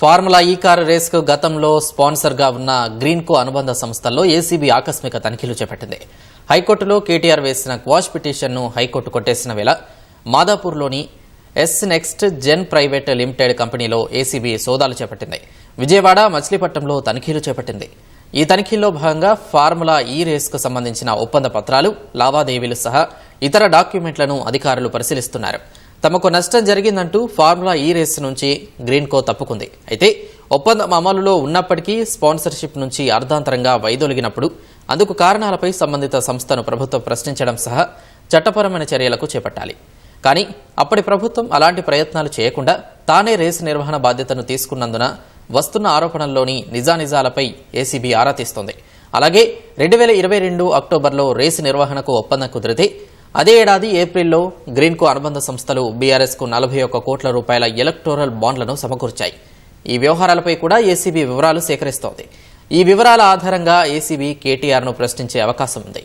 Formula ఈ car రేస్కు గతంలో స్పాన్సర్గా ఉన్న గ్రీన్కో అనుబంధ సంస్థల్లో ఏసీబీ ఆకస్మిక తనిఖీలు చేపట్టింది. హైకోర్టులో కేటీఆర్ వేసిన క్వాష్ పిటిషన్ను హైకోర్టు కొట్టేసిన వేళ మాదాపూర్లోని S next gen private limited కంపెనీలో ఏసీబీ సోదాలు చేపట్టింది. విజయవాడ మచిలీపట్నంలో తనిఖీలు చేపట్టింది. ఈ తనిఖీల్లో భాగంగా ఫార్ములా ఈ రేస్కు సంబంధించిన ఒప్పంద పత్రాలు లావాదేవీలు సహా ఇతర డాక్యుమెంట్లను అధికారులు పరిశీలిస్తున్నారు. తమకు నష్టం జరిగిందంటూ ఫార్ములా ఈ రేస్ నుంచి గ్రీన్కో తప్పుకుంది. అయితే ఒప్పందం అమలులో ఉన్నప్పటికీ స్పాన్సర్షిప్ నుంచి అర్ధాంతరంగా వైదొలిగినప్పుడు అందుకు కారణాలపై సంబంధిత సంస్థను ప్రభుత్వం ప్రశ్నించడం సహా చట్టపరమైన చర్యలకు చేపట్టాలి. కానీ అప్పటి ప్రభుత్వం అలాంటి ప్రయత్నాలు చేయకుండా తానే రేసు నిర్వహణ బాధ్యతను తీసుకున్నందున వస్తున్న ఆరోపణల్లోని నిజానిజాలపై ఏసీబీ ఆరా తీస్తోంది. అలాగే రెండు వేల ఇరవై రెండు అక్టోబర్లో రేసు నిర్వహణకు ఒప్పందం కుదిరితే అదే ఏడాది ఏప్రిల్లో గ్రీన్కో అనుబంధ సంస్థలు బీఆర్ఎస్కు నలభై ఒక్క కోట్ల రూపాయల ఎలక్టోరల్ బాండ్లను సమకూర్చాయి. ఈ వ్యవహారాలపై కూడా ఏసీబీ వివరాలు సేకరిస్తోంది. ఈ వివరాల ఆధారంగా ఏసీబీ కేటీఆర్ను ప్రశ్నించే అవకాశం ఉంది.